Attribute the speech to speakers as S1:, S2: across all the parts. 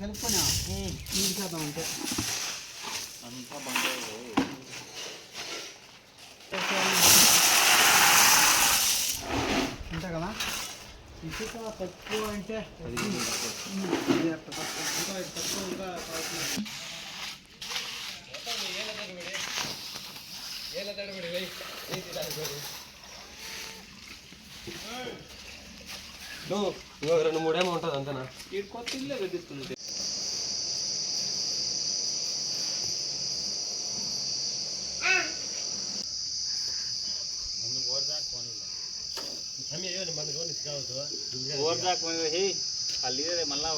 S1: కలుపుకొని కలుపుకొని. నీళ్ళు చేద్దాం
S2: అంతా బంద్
S1: అంతే కదా? ఇసుక తక్కువ అంటే అట్ట తక్కువ. ఇంకా ఇది తక్కువ ఇంకా కావాల్సిన- ಇವಾಗ ಏನೋ ಮೂಡೇಮ ಉಂಟದ
S2: ಅಂತನ? ಇರ್ಕೊತ್ತಿಲ್ಲ ಗದಿಸ್ತುತ್ತೆ ಅಲ್ಲಿ ರೆ ಮಲ್ಲಾ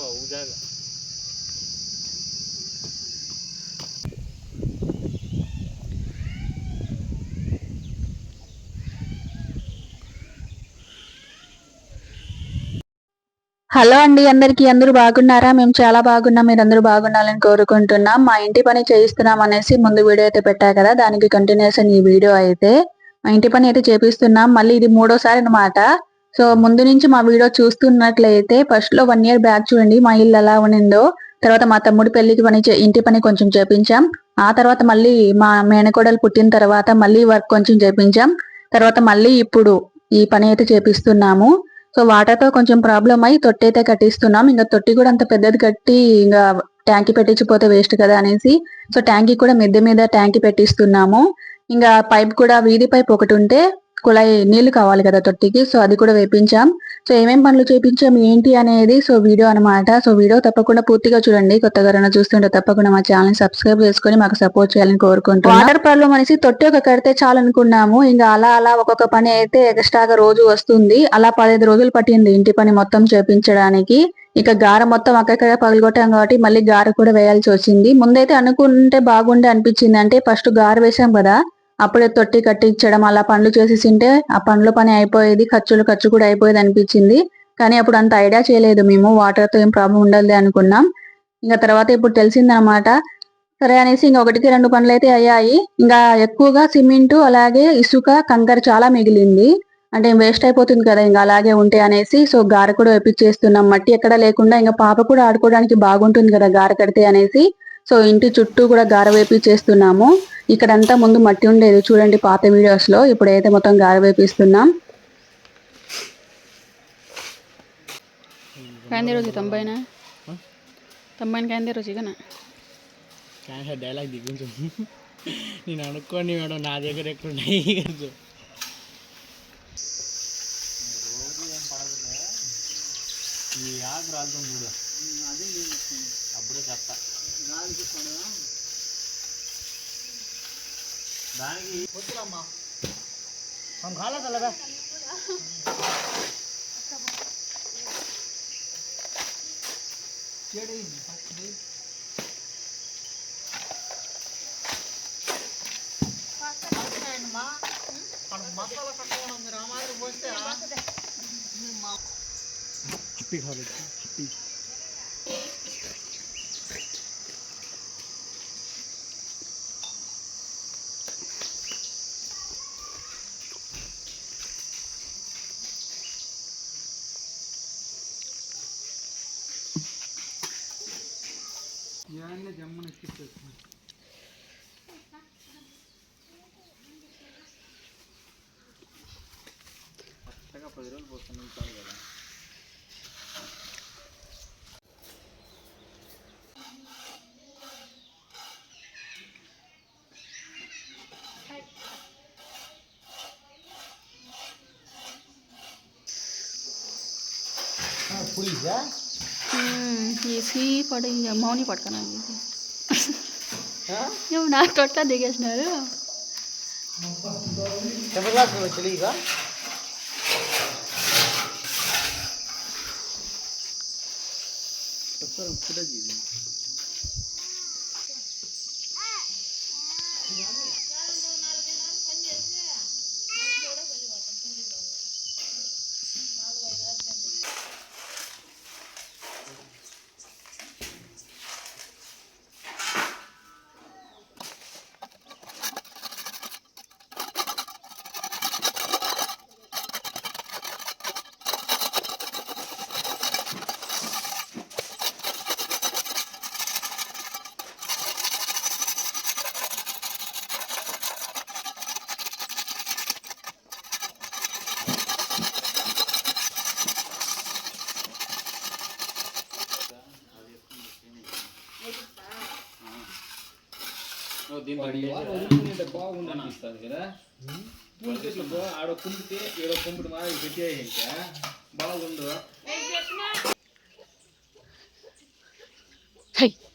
S3: హలో అండి అందరికి అందరూ బాగున్నారా? మేము చాలా బాగున్నాం మీరు అందరూ బాగుండాలని కోరుకుంటున్నాం. మా ఇంటి పని చేయిస్తున్నాం అనేసి ముందు వీడియో అయితే పెట్టా కదా దానికి కంటిన్యూషన్ ఈ వీడియో అయితే. మా ఇంటి పని అయితే చేపిస్తున్నాం. మళ్ళీ ఇది మూడోసారి అన్నమాట. సో ముందు నుంచి మా వీడియో చూస్తున్నట్లయితే ఫస్ట్లో వన్ ఇయర్ బ్యాక్ చూడండి మా ఇల్లు ఎలా ఉన్నిందో. తర్వాత మా తమ్ముడి పెళ్ళికి పని చే- ఇంటి పని కొంచెం చేపించాం. ఆ తర్వాత మళ్ళీ మా మేనకోడలు పుట్టిన తర్వాత మళ్ళీ వర్క్ కొంచెం చేపించాం. తర్వాత మళ్ళీ ఇప్పుడు ఈ పని అయితే చేపిస్తున్నాము. సో వాటర్తో కొంచెం ప్రాబ్లం అయ్యి తొట్టి అయితే కట్టిస్తున్నాం. ఇంకా తొట్టి కూడా అంత పెద్దది కట్టి ఇంకా ట్యాంకి పెట్టించిపోతే వేస్ట్ కదా అనేసి సో ట్యాంకి కూడా మిద్దె మీద ట్యాంకి పెట్టిస్తున్నాము. ఇంకా పైప్ కూడా వీధి పైప్ ఒకటి ఉంటే కుళాయి నీళ్ళు కావాలి కదా తొట్టికి. సో అది కూడా వేపించాం. సో ఏమేం పనులు చేపించాం ఏంటి అనేది సో వీడియో అన్నమాట. సో వీడియో తప్పకుండా పూర్తిగా చూడండి. కొత్తగా ఎవరైనా చూస్తుంటే తప్పకుండా మా ఛానల్ సబ్స్క్రైబ్ చేసుకొని మాకు సపోర్ట్ చేయాలని కోరుకుంటున్నాం. వాటర్ ప్రాబ్లం అనేసి తొట్టి ఒక కడితే చాలనుకున్నాము. ఇంకా అలా అలా ఒక్కొక్క పని అయితే ఎక్స్ట్రాగా రోజు వస్తుంది. అలా పదహైదు రోజులు పట్టింది ఇంటి పని మొత్తం చేపించడానికి. ఇక గార మొత్తం అక్కడక్కడ పగలగొట్టాం కాబట్టి మళ్ళీ గార కూడా వేయాల్సి వచ్చింది. ముందైతే అనుకుంటే బాగుండే అనిపించింది. అంటే ఫస్ట్ గార వేసాం కదా. అప్పుడే తొట్టి కట్టించడం అలా పనులు చేసేసింటే ఆ పనుల పని అయిపోయేది ఖర్చులు ఖర్చు కూడా అయిపోయేది అనిపించింది. కానీ అప్పుడు అంత ఐడియా చేయలేదు మేము వాటర్తో ఏం ప్రాబ్లం ఉండదు అనుకున్నాం. ఇంకా తర్వాత ఇప్పుడు తెలిసిందనమాట. సరే అనేసి ఇంకా ఒకటికి రెండు పనులు అయితే అయ్యాయి. ఇంకా ఎక్కువగా సిమెంట్ అలాగే ఇసుక కంకర చాలా మిగిలింది. అంటే వేస్ట్ అయిపోతుంది కదా ఇంకా అలాగే ఉంటే అనేసి సో గార కూడా వేపించేస్తున్నాం మట్టి ఎక్కడ లేకుండా ఇంకా పాప కూడా ఆడుకోవడానికి బాగుంటుంది కదా గార కడితే అనేసి. సో ఇంటి చుట్టూ కూడా గార వేపించేస్తున్నాము ఇక్కడంతా ముందు మట్టి ఉండేది. చూడండి పాత వీడియోస్లో ఇప్పుడైతే మొత్తం గార వేపిస్తున్నాం.
S4: కాందే రోజు తొంభైనా? తొంభైన కాందే రోజు ఇకనా
S1: డైలాగ్ దిగుంచు నేను అనుకోండి మేడం నా దగ్గర ఎక్కడ ఉన్నాయి? కదా
S2: ఈ ఆకు రాలుతుంది చూడు. అప్పుడే చెప్తా. దానికి
S1: వద్దులమ్మా మనం కాలేదా చెడు మసాలా కట్టుకోవడం మీరు ఆ మాదిరి పోస్తే హ్యాపీ కాలేజ్ హ్యాపీ ఇవన్నీ జమ్మని ఎక్కిచ్చేస్తున్నాను
S2: కొత్తగా పది రోజులు పోతుంది చాలు కదా
S1: పులిసా
S4: दिए फिर पढ़ाई मौनी पटकन दिए थे यो नाक टटका देखे छ रे
S1: तब लाग न चली गा तो
S2: फिर फुटा जी
S1: చెప్పగలుగుతున్నా తెలియక
S4: హై ढांक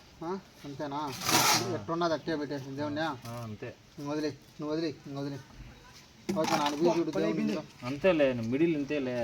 S5: అంతేనా? ఎట్టున్నది అట్టే పెట్టేసి దేవుణ్ణి?
S1: అంతే.
S5: వదిలే నువ్వు వదిలే ఇంక వదిలే. ఓకే నాన్న దేవుని
S1: అంతేలే మిడిల్ ఇంతేలే.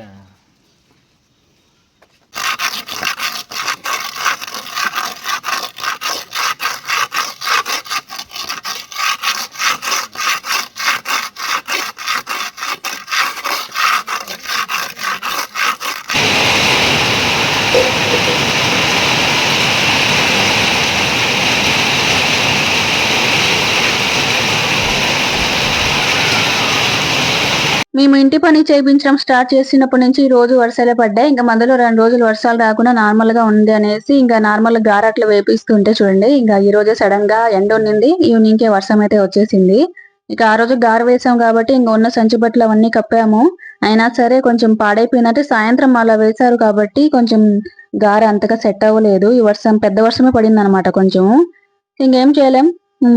S3: మేము ఇంటి పని చేయించడం స్టార్ట్ చేసినప్పటి నుంచి ఈ రోజు వర్షాలే పడ్డాయి. ఇంకా మధ్యలో రెండు రోజులు వర్షాలు రాకుండా నార్మల్గా ఉంది అనేసి ఇంకా నార్మల్ గారట్లు వేపిస్తుంటే చూడండి. ఇంకా ఈ రోజే సడన్గా ఎండ ఉండింది ఈవినింగ్ కే వర్షం అయితే వచ్చేసింది. ఇక ఆ రోజు గార వేసాం కాబట్టి ఇంకా ఉన్న సంచి బట్టలు అవన్నీ కప్పాము. అయినా సరే కొంచెం పాడైపోయినట్టు సాయంత్రం అలా వేశారు కాబట్టి కొంచెం గార అంతగా సెట్ అవ్వలేదు. ఈ వర్షం పెద్ద వర్షమే పడింది అనమాట కొంచెం ఇంకేం చేయలేం.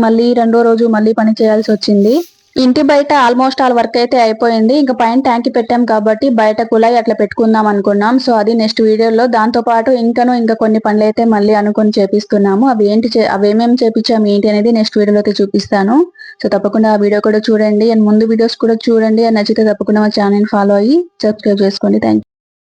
S3: మళ్ళీ రెండో రోజు మళ్ళీ పని చేయాల్సి వచ్చింది. ఇంటి బయట ఆల్మోస్ట్ ఆల్ వర్క్ అయితే అయిపోయింది. ఇంకా పైన ట్యాంక్ పెట్టాం కాబట్టి బయట కుళాయి అట్లా పెట్టుకుందాం అనుకున్నాం. సో అది నెక్స్ట్ వీడియోలో. దాంతో పాటు ఇంకాను ఇంకా కొన్ని పనులు అయితే మళ్ళీ అనుకొని చేపిస్తున్నాము. అవి ఏంటి చే- అవి ఏమేమి చేపించాము ఏంటి అనేది నెక్స్ట్ వీడియోలో అయితే చూపిస్తాను. సో తప్పకుండా ఆ వీడియో కూడా చూడండి. అండ్ ముందు వీడియోస్ కూడా చూడండి. అండ్ నచ్చితే తప్పకుండా మా ఛానల్ ఫాలో అయ్యి సబ్స్క్రైబ్ చేసుకోండి. థ్యాంక్